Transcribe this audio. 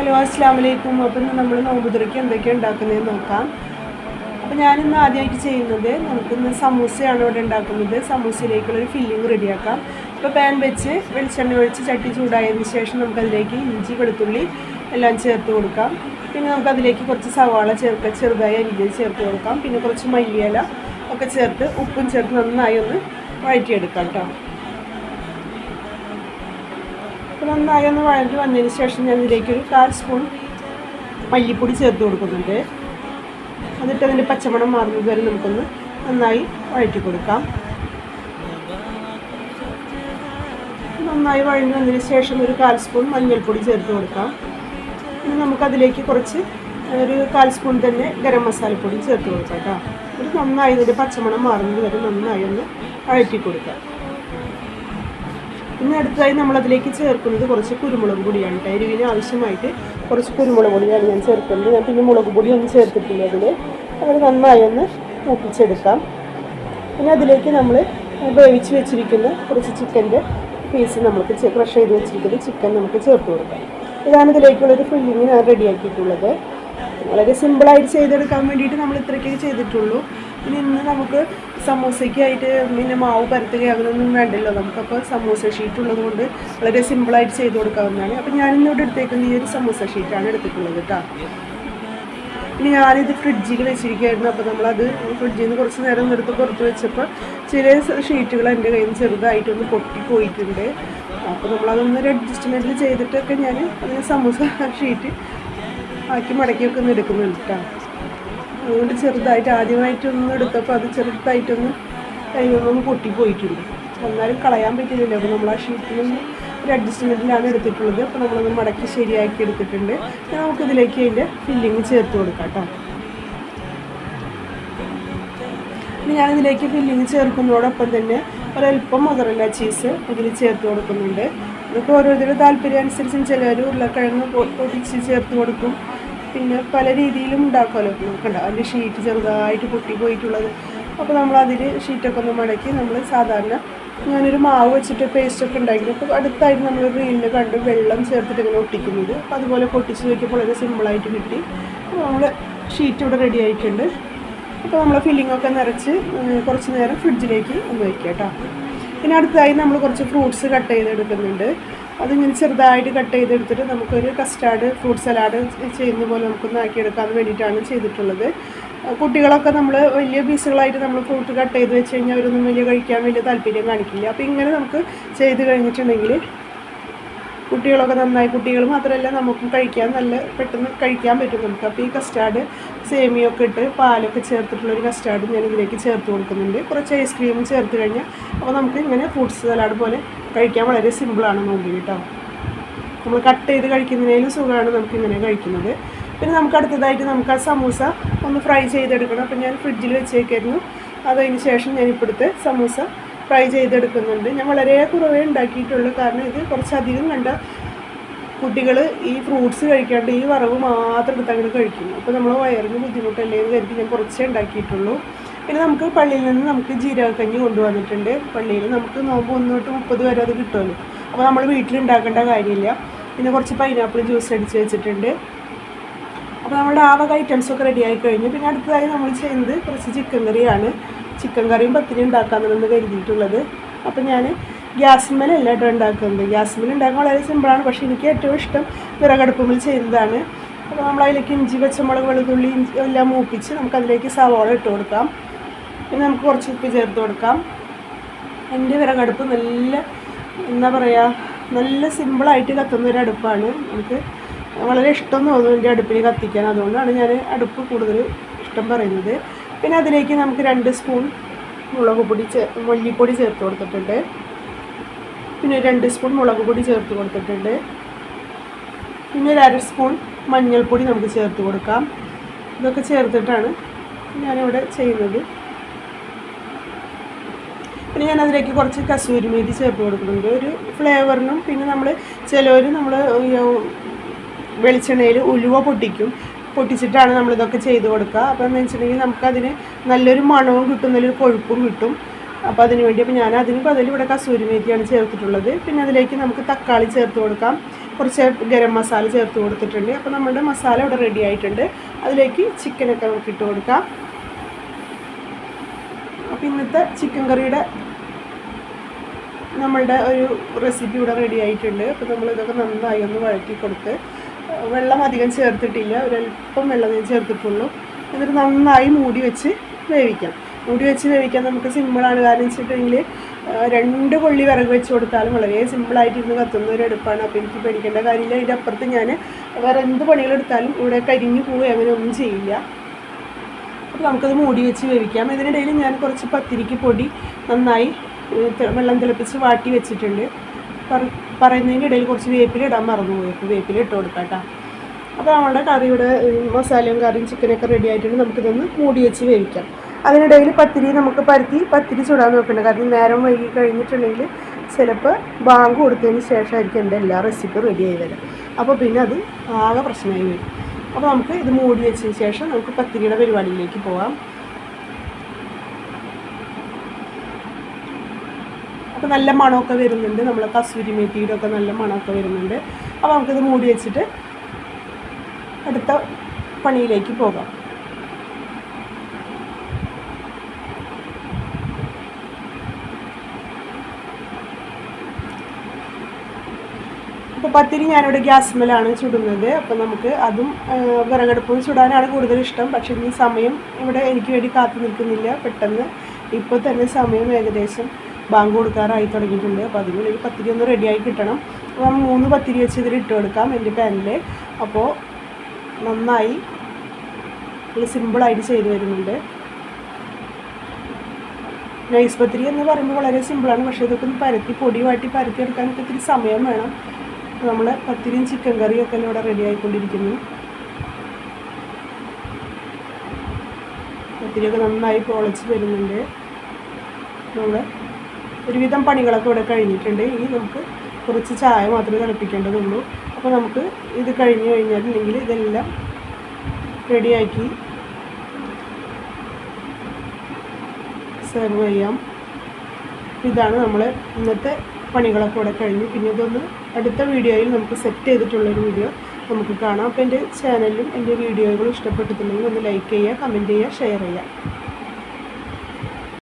Hello അസ്സാം വലൈക്കും അപ്പം ഇന്ന് നമ്മൾ നോമ്പുതുറയ്ക്ക് എന്തൊക്കെയാണ് ഉണ്ടാക്കുന്നതെന്ന് നോക്കാം. അപ്പം ഞാനിന്ന് ആദ്യമായിട്ട് ചെയ്യുന്നത് നമുക്കിന്ന് സമൂസയാണ് ഇവിടെ ഉണ്ടാക്കുന്നത്. സമൂസയിലേക്കുള്ളൊരു ഫില്ലിങ് റെഡിയാക്കാം ഇപ്പോൾ പാൻ വെച്ച് വെളിച്ചെണ്ണ ഒഴിച്ച് ചട്ടി ചൂടായതിന് ശേഷം നമുക്കതിലേക്ക് ഇഞ്ചി വെളുത്തുള്ളി എല്ലാം ചേർത്ത് കൊടുക്കാം. പിന്നെ നമുക്കതിലേക്ക് കുറച്ച് സവാള ചേർക്കാം ചെറുതായി അരിഞ്ഞത് ചേർത്ത് കൊടുക്കാം. പിന്നെ കുറച്ച് മല്ലിയില ഒക്കെ ചേർത്ത് ഉപ്പും ചേർത്ത് നന്നായി ഒന്ന് വഴറ്റിയെടുക്കാം കേട്ടോ. അപ്പോൾ നന്നായി ഒന്ന് വഴഞ്ഞ് വന്നതിന് ശേഷം ഞാൻ ഇതിലേക്ക് ഒരു കാൽ സ്പൂൺ മല്ലിപ്പൊടി ചേർത്ത് കൊടുക്കുന്നുണ്ട്. എന്നിട്ട് അതിന്റെ പച്ചമണം മാറുന്നത് വരെ നമുക്കൊന്ന് നന്നായി വഴറ്റി കൊടുക്കാം. നന്നായി വഴഞ്ഞു വന്നതിന് ശേഷം ഒരു കാൽ സ്പൂൺ മഞ്ഞൾപ്പൊടി ചേർത്ത് കൊടുക്കാം. ഇനി നമുക്കതിലേക്ക് കുറച്ച് ഒരു കാൽ സ്പൂൺ തന്നെ ഗരം മസാലപ്പൊടി ചേർത്ത് കൊടുക്കാം കേട്ടോ. ഒരു നന്നായി ഇതിന്റെ പച്ചമണം മാറുന്നത് വരെ നന്നായി ഒന്ന് വഴറ്റി കൊടുക്കാം. പിന്നെ അടുത്തതായി നമ്മൾ അതിലേക്ക് ചേർക്കുന്നത് കുറച്ച് കുരുമുളക് പൊടിയാണ് കേട്ടോ. എരിവിന് ആവശ്യമായിട്ട് കുറച്ച് കുരുമുളക് പൊടിയാണ് ഞാൻ ചേർക്കുന്നത്. ഞാൻ പിന്നെ മുളക് പൊടി ഒന്നും ചേർത്തിട്ടില്ല അതിൽ അത് നന്നായി ഒന്ന് മൂപ്പിച്ചെടുക്കാം. പിന്നെ അതിലേക്ക് നമ്മൾ വേവിച്ച് വെച്ചിരിക്കുന്ന കുറച്ച് ചിക്കന്റെ പീസ് നമുക്ക് ക്രഷ് ചെയ്ത് വെച്ചിരിക്കുന്ന ചിക്കൻ നമുക്ക് ചേർത്ത് കൊടുക്കാം. ഇതാണ് ഇതിലേക്കുള്ളൊരു ഫില്ലിങ് ഞാൻ റെഡിയാക്കിയിട്ടുള്ളത് വളരെ സിമ്പിളായിട്ട് ചെയ്തെടുക്കാൻ വേണ്ടിയിട്ട് നമ്മൾ ഇത്രയ്ക്കേ ചെയ്തിട്ടുള്ളൂ. പിന്നെ ഇന്ന് നമുക്ക് സമൂസയ്ക്കായിട്ട് പിന്നെ മാവ് പരത്തുകയോ അങ്ങനെയൊന്നും വേണ്ടല്ലോ. നമുക്കപ്പോൾ സമൂസ ഷീറ്റ് ഉള്ളത് കൊണ്ട് വളരെ സിമ്പിളായിട്ട് ചെയ്ത് കൊടുക്കാവുന്നതാണ്. അപ്പോൾ ഞാനിന്നിവിടെ എടുത്തേക്കുന്നത് ഈ ഒരു സമൂസ ഷീറ്റാണ് എടുത്തിട്ടുള്ളത് കേട്ടോ പിന്നെ ഞാനിത് ഫ്രിഡ്ജിൽ വെച്ചിരിക്കുകയായിരുന്നു. അപ്പോൾ നമ്മളത് ഫ്രിഡ്ജിൽ നിന്ന് കുറച്ച് നേരം നിർത്തി പുറത്ത് വെച്ചപ്പോൾ ചില ഷീറ്റുകൾ എന്റെ കയ്യിൽ നിന്ന് ചെറുതായിട്ടൊന്ന് പൊട്ടി പോയിട്ടുണ്ട്. അപ്പോൾ നമ്മളതൊന്ന് ഒരു അഡ്ജസ്റ്റ്മെന്റിൽ ചെയ്തിട്ടൊക്കെ ഞാൻ അതിന് സമൂസ ഷീറ്റ് ആക്കി മടക്കിയൊക്കെ ഒന്ന് എടുക്കുന്നുണ്ട് കേട്ടോ അതുകൊണ്ട് ചെറുതായിട്ട് ആദ്യമായിട്ടൊന്ന് എടുത്തപ്പോൾ അത് ചെറുതായിട്ടൊന്ന് കൈകൊണ്ടൊന്ന് പൊട്ടിപ്പോയിട്ടുണ്ട്. എന്നാലും കളയാൻ പറ്റുന്നില്ല അപ്പോൾ നമ്മൾ ആ ഷീറ്റിൽ നിന്ന് ഒരു അഡ്ജസ്റ്റ്മെന്റിലാണ് എടുത്തിട്ടുള്ളത്. അപ്പോൾ നമ്മളൊന്ന് മടക്കി ശരിയാക്കി എടുത്തിട്ടുണ്ട്. നമുക്കിതിലേക്ക് അതിന്റെ ഫില്ലിങ് ചേർത്ത് കൊടുക്കാം കേട്ടോ. ഞാനിതിലേക്ക് ഫില്ലിങ് ചേർക്കുന്നതോടൊപ്പം തന്നെ ഒരല്പം മൊതറല്ല ചീസ് ഇതിൽ ചേർത്ത് കൊടുക്കുന്നുണ്ട്. ഇതൊക്കെ ഓരോരുത്തരുടെ താല്പര്യം അനുസരിച്ചും ചിലർ ഉരുളക്കിഴങ്ങ് പൊട്ടിച്ച് ചേർത്ത് കൊടുക്കും. പിന്നെ പല രീതിയിലും ഉണ്ടാക്കുമല്ലോ. നോക്കണ്ട അതിന്റെ ഷീറ്റ് ചെറുതായിട്ട് പൊട്ടി പോയിട്ടുള്ളത്. അപ്പോൾ നമ്മൾ അതിൽ ഷീറ്റൊക്കെ ഒന്ന് മടക്കി നമ്മൾ സാധാരണ ഞാനൊരു മാവ് വെച്ചിട്ട് പേസ്റ്റൊക്കെ ഉണ്ടാക്കി അപ്പോൾ അടുത്തായിട്ട് നമ്മൾ റീലിൽ കണ്ട് വെള്ളം ചേർത്തിട്ട് ഇങ്ങനെ ഒട്ടിക്കുന്നത്. അപ്പോൾ അതുപോലെ പൊട്ടിച്ച് നോക്കിയപ്പോൾ വളരെ സിമ്പിളായിട്ട് കിട്ടി. അപ്പോൾ നമ്മൾ ഷീറ്റ് ഇവിടെ റെഡി ആയിട്ടുണ്ട്. അപ്പോൾ നമ്മൾ ഫില്ലിംഗ് ഒക്കെ നിറച്ച് കുറച്ച് നേരം ഫ്രിഡ്ജിലേക്ക് ഒന്ന് വയ്ക്കുക കേട്ടോ. പിന്നെ അടുത്തായി നമ്മൾ കുറച്ച് ഫ്രൂട്ട്സ് കട്ട് ചെയ്തെടുക്കുന്നുണ്ട്. അതിങ്ങനെ ചെറുതായിട്ട് കട്ട് ചെയ്തെടുത്തിട്ട് നമുക്കൊരു കസ്റ്റാർഡ് ഫ്രൂട്ട് സലാഡ് ചെയ്യുന്ന പോലെ നമുക്കൊന്ന് ആക്കിയെടുക്കാൻ വേണ്ടിയിട്ടാണ് ചെയ്തിട്ടുള്ളത്. കുട്ടികളൊക്കെ നമ്മൾ വലിയ പീസുകളായിട്ട് നമ്മൾ ഫ്രൂട്ട് കട്ട് ചെയ്ത് വെച്ച് കഴിഞ്ഞാൽ അവരൊന്നും വലിയ കഴിക്കാൻ വലിയ താല്പര്യം കാണിക്കില്ല. അപ്പോൾ ഇങ്ങനെ നമുക്ക് ചെയ്ത് കഴിഞ്ഞിട്ടുണ്ടെങ്കിൽ കുട്ടികളൊക്കെ നന്നായി. കുട്ടികൾ മാത്രമല്ല നമുക്കും കഴിക്കാൻ നല്ല പെട്ടെന്ന് കഴിക്കാൻ പറ്റും നമുക്ക്. അപ്പോൾ ഈ കസ്റ്റാർഡ് സേമിയൊക്കെ ഇട്ട് പാലൊക്കെ ചേർത്തിട്ടുള്ളൊരു കസ്റ്റാർഡ് ഞാൻ ഇതിലേക്ക് ചേർത്ത് കൊടുക്കുന്നുണ്ട്. കുറച്ച് ഐസ്ക്രീമും ചേർത്ത് കഴിഞ്ഞാൽ അപ്പോൾ നമുക്ക് ഇങ്ങനെ ഫ്രൂട്ട്സ് സലാഡ് പോലെ കഴിക്കാൻ വളരെ സിമ്പിളാണ് നോക്കി കേട്ടോ. നമ്മൾ കട്ട് ചെയ്ത് കഴിക്കുന്നതിനും സുഖമാണ് നമുക്ക് ഇങ്ങനെ കഴിക്കുന്നത്. പിന്നെ നമുക്ക് അടുത്തതായിട്ട് നമുക്ക് ആ സമൂസ ഒന്ന് ഫ്രൈ ചെയ്തെടുക്കണം. അപ്പോൾ ഞാൻ ഫ്രിഡ്ജിൽ വെച്ചേക്കായിരുന്നു. അതതിന് ശേഷം ഞാൻ ഇപ്പോഴത്തെ സമൂസ ഫ്രൈ ചെയ്തെടുക്കുന്നുണ്ട്. ഞാൻ വളരെ കുറവേ ഉണ്ടാക്കിയിട്ടുള്ളൂ. കാരണം ഇത് കുറച്ചധികം കണ്ട കുട്ടികൾ ഈ ഫ്രൂട്ട്സ് കഴിക്കാണ്ട് ഈ വറവ് മാത്രം എടുത്ത് കഴിക്കുന്നു കഴിക്കും. അപ്പോൾ നമ്മൾ വയറിന് ബുദ്ധിമുട്ടല്ലേ എന്ന് കരുതി ഞാൻ കുറച്ചേ ഉണ്ടാക്കിയിട്ടുള്ളൂ. പിന്നെ നമുക്ക് പള്ളിയിൽ നിന്ന് നമുക്ക് ജീരകക്കഞ്ഞി കൊണ്ടുവന്നിട്ടുണ്ട്. പള്ളിയിൽ നമുക്ക് നോമ്പ് ഒന്ന് തൊട്ട് മുപ്പത് വരെ അത് കിട്ടുമല്ലോ. അപ്പോൾ നമ്മൾ വീട്ടിൽ ഉണ്ടാക്കേണ്ട കാര്യമില്ല. പിന്നെ കുറച്ച് പൈനാപ്പിൾ ജ്യൂസ് അടിച്ച് വെച്ചിട്ടുണ്ട്. അപ്പോൾ നമ്മുടെ ആ വക ഐറ്റംസൊക്കെ റെഡി ആയി കഴിഞ്ഞു. പിന്നെ അടുത്തതായി നമ്മൾ ചെയ്യുന്നത് കുറച്ച് ചിക്കൻ കറിയാണ്. ചിക്കൻ കറിയും പത്തിരി ഉണ്ടാക്കാമെന്ന് കരുതിയിട്ടുള്ളത്. അപ്പോൾ ഞാൻ ഗ്യാസിന്മേലല്ല കേട്ടോ ഉണ്ടാക്കുന്നത്. ഗ്യാസിന്മേൽ ഉണ്ടാക്കാൻ വളരെ സിമ്പിളാണ് പക്ഷേ എനിക്ക് ഏറ്റവും ഇഷ്ടം വിറകടുപ്പുമ്പിൽ ചെയ്യുന്നതാണ്. അപ്പോൾ നമ്മൾ അതിലേക്ക് ഇഞ്ചി പച്ചമുളക് വെളുത്തുള്ളി ഇഞ്ചി എല്ലാം മൂപ്പിച്ച് നമുക്കതിലേക്ക് സവാള ഇട്ട് കൊടുക്കാം. പിന്നെ നമുക്ക് കുറച്ച് ഉപ്പ് ചേർത്ത് കൊടുക്കാം. എന്റെ വിറകടുപ്പ് നല്ല എന്താ പറയുക നല്ല സിമ്പിളായിട്ട് കത്തുന്ന ഒരു അടുപ്പാണ്. എനിക്ക് വളരെ ഇഷ്ടം തോന്നുന്നു എന്റെ അടുപ്പിൽ കത്തിക്കാൻ. അതുകൊണ്ടാണ് ഞാൻ അടുപ്പ് കൂടുതൽ ഇഷ്ടം പറയുന്നത്. പിന്നെ അതിലേക്ക് നമുക്ക് രണ്ട് സ്പൂൺ മുളക് പൊടി ചേ മല്ലിപ്പൊടി ചേർത്ത് കൊടുത്തിട്ടുണ്ട്. പിന്നെ രണ്ട് സ്പൂൺ മുളക് പൊടി ചേർത്ത് കൊടുത്തിട്ടുണ്ട്. പിന്നെ ഒരു അര സ്പൂൺ മഞ്ഞൾപ്പൊടി നമുക്ക് ചേർത്ത് കൊടുക്കാം. ഇതൊക്കെ ചേർത്തിട്ടാണ് ഞാനിവിടെ ചെയ്യുന്നത്. പിന്നെ ഞാൻ അതിലേക്ക് കുറച്ച് കസൂരി മേതി ചേർത്ത് കൊടുക്കുന്നുണ്ട്. ഒരു ഫ്ലേവറിനും പിന്നെ നമ്മൾ ചിലവർ നമ്മൾ വെളിച്ചെണ്ണയിൽ ഉലുവ പൊട്ടിക്കും. പൊട്ടിച്ചിട്ടാണ് നമ്മളിതൊക്കെ ചെയ്ത് കൊടുക്കുക. അപ്പോൾ എന്ന് വെച്ചിട്ടുണ്ടെങ്കിൽ നമുക്കതിന് നല്ലൊരു മണവും കിട്ടും നല്ലൊരു കൊഴുപ്പും കിട്ടും. അപ്പോൾ അതിന് വേണ്ടി അപ്പോൾ ഞാൻ അതിന് പതിൽ ഇവിടെ കസൂരി മേത്തിയാണ് ചേർത്തിട്ടുള്ളത്. പിന്നെ അതിലേക്ക് നമുക്ക് തക്കാളി ചേർത്ത് കൊടുക്കാം. കുറച്ച് ഗരം മസാല ചേർത്ത് കൊടുത്തിട്ടുണ്ട്. അപ്പോൾ നമ്മുടെ മസാല ഇവിടെ റെഡി ആയിട്ടുണ്ട്. അതിലേക്ക് ചിക്കനൊക്കെ നമുക്ക് ഇട്ട് കൊടുക്കാം. അപ്പോൾ ഇന്നത്തെ ചിക്കൻ കറിയുടെ നമ്മളുടെ ഒരു റെസിപ്പി ഇവിടെ റെഡി ആയിട്ടുണ്ട്. അപ്പോൾ നമ്മളിതൊക്കെ നന്നായി ഒന്ന് വഴറ്റി കൊടുത്ത് വെള്ളം അധികം ചേർത്തിട്ടില്ല. ഒരല്പം വെള്ളം ഞാൻ ചേർത്തിട്ടുള്ളൂ. എന്നിട്ട് നന്നായി മൂടി വെച്ച് വേവിക്കാം. മൂടി വെച്ച് വേവിക്കാൻ നമുക്ക് സിമ്പിളാണ് കാരണം വെച്ചിട്ടുണ്ടെങ്കിൽ രണ്ട് കൊള്ളി വിറക് വെച്ച് കൊടുത്താലും വളരെ സിമ്പിളായിട്ട് ഇരുന്ന് കത്തുന്ന ഒരു അടുപ്പാണ്. അപ്പോൾ എനിക്ക് പേടിക്കേണ്ട കാര്യമില്ല. അതിന്റെ അപ്പുറത്ത് ഞാൻ വേറെ എന്ത് പണികളെടുത്താലും ഇവിടെ കരിഞ്ഞു പോവുകയോ അങ്ങനെ ഒന്നും ചെയ്യില്ല. അപ്പോൾ നമുക്കത് മൂടി വെച്ച് വേവിക്കാം. ഇതിനിടയിൽ ഞാൻ കുറച്ച് പത്തിരിക്ക് പൊടി നന്നായി വെള്ളം തിളപ്പിച്ച് വാട്ടി വെച്ചിട്ടുണ്ട്. പറയുന്നതിന്റെ ഇടയിൽ കുറച്ച് വേപ്പില ഇടാൻ മറന്നുപോയി. അപ്പോൾ വേപ്പില ഇട്ട് കൊടുക്കാം കേട്ടോ അപ്പോൾ നമ്മുടെ കറിയുടെ മസാലയും കറിയും ചിക്കനൊക്കെ റെഡി ആയിട്ടുണ്ട്. നമുക്കിതൊന്ന് മൂടി വെച്ച് വേവിക്കാം. അതിനിടയിൽ പത്തിരി നമുക്ക് പരത്തി പത്തിരി ചൂടാൻ നോക്കണം കാരണം നേരം വൈകി കഴിഞ്ഞിട്ടുണ്ടെങ്കിൽ ചിലപ്പോൾ ബാങ്ക് കൊടുത്തതിന് ശേഷമായിരിക്കും എന്റെ എല്ലാ റെസിപ്പി റെഡി ആയി വരാം. അപ്പോൾ പിന്നെ അത് ആകെ പ്രശ്നമായി വരും. അപ്പോൾ നമുക്ക് ഇത് മൂടി വെച്ചതിന് ശേഷം നമുക്ക് പത്തിരിയുടെ പരിപാടിയിലേക്ക് പോവാം. അപ്പോൾ നല്ല മണമൊക്കെ വരുന്നുണ്ട്. നമ്മൾ കസൂരി മേത്തിയുടെ ഒക്കെ നല്ല മണമൊക്കെ വരുന്നുണ്ട്. അപ്പോൾ നമുക്കിത് മൂടി വെച്ചിട്ട് അടുത്ത പണിയിലേക്ക് പോകാം. അപ്പോൾ പത്തിരി ഞാനിവിടെ ഗ്യാസ്മലാണ് ചുടുന്നത്. അപ്പോൾ നമുക്ക് അതും വിറകടുപ്പും ചുടാനാണ് കൂടുതൽ ഇഷ്ടം. പക്ഷേ ഇനി സമയം ഇവിടെ എനിക്ക് വേണ്ടി കാത്തു നിൽക്കുന്നില്ല പെട്ടെന്ന്. ഇപ്പോൾ തന്നെ സമയം ഏകദേശം ബാങ്ക് കൊടുക്കാറായി തുടങ്ങിയിട്ടുണ്ട്. അപ്പോൾ അതിനുള്ളിൽ പത്തിരി ഒന്ന് റെഡിയായി കിട്ടണം. അപ്പോൾ നമ്മൾ മൂന്ന് പത്തിരി വെച്ച് ഇതിൽ ഇട്ട് കൊടുക്കാം എന്റെ പാനിൽ അപ്പോൾ നന്നായി സിമ്പിളായിട്ട് ചെയ്തു വരുന്നുണ്ട്. നൈസ് പത്തിരി എന്ന് പറയുമ്പോൾ വളരെ സിമ്പിളാണ് പക്ഷേ ഇതൊക്കെ ഒന്ന് പരത്തി പൊടി വാട്ടി പരത്തി എടുക്കാനൊക്കെ ഇത്തിരി സമയം വേണം. നമ്മൾ പത്തിരിയും ചിക്കൻ കറിയും ഒക്കെ ഇവിടെ റെഡി ആയിക്കൊണ്ടിരിക്കുന്നു. പത്തിരിയൊക്കെ നന്നായി പൊളച്ച് വരുന്നുണ്ട്. നമ്മൾ ഒരുവിധം പണികളൊക്കെ ഇവിടെ കഴിഞ്ഞിട്ടുണ്ട്. ഇനി നമുക്ക് കുറച്ച് ചായ മാത്രമേ തിളപ്പിക്കേണ്ടതുള്ളൂ. അപ്പോൾ നമുക്ക് ഇത് കഴിഞ്ഞ് കഴിഞ്ഞിട്ടുണ്ടെങ്കിൽ ഇതെല്ലാം റെഡിയാക്കി സെർവ് ചെയ്യാം. ഇതാണ് നമ്മൾ ഇന്നത്തെ പണികളൊക്കെ ഇവിടെ കഴിഞ്ഞു. പിന്നെ ഇതൊന്ന് അടുത്ത വീഡിയോയിൽ നമുക്ക് സെറ്റ് ചെയ്തിട്ടുള്ളൊരു വീഡിയോ നമുക്ക് കാണാം. അപ്പോൾ എന്റെ ചാനലും എന്റെ വീഡിയോകളും ഇഷ്ടപ്പെട്ടിട്ടുണ്ടെങ്കിൽ ഒന്ന് ലൈക്ക് ചെയ്യുക കമന്റ് ചെയ്യുക ഷെയർ ചെയ്യുക.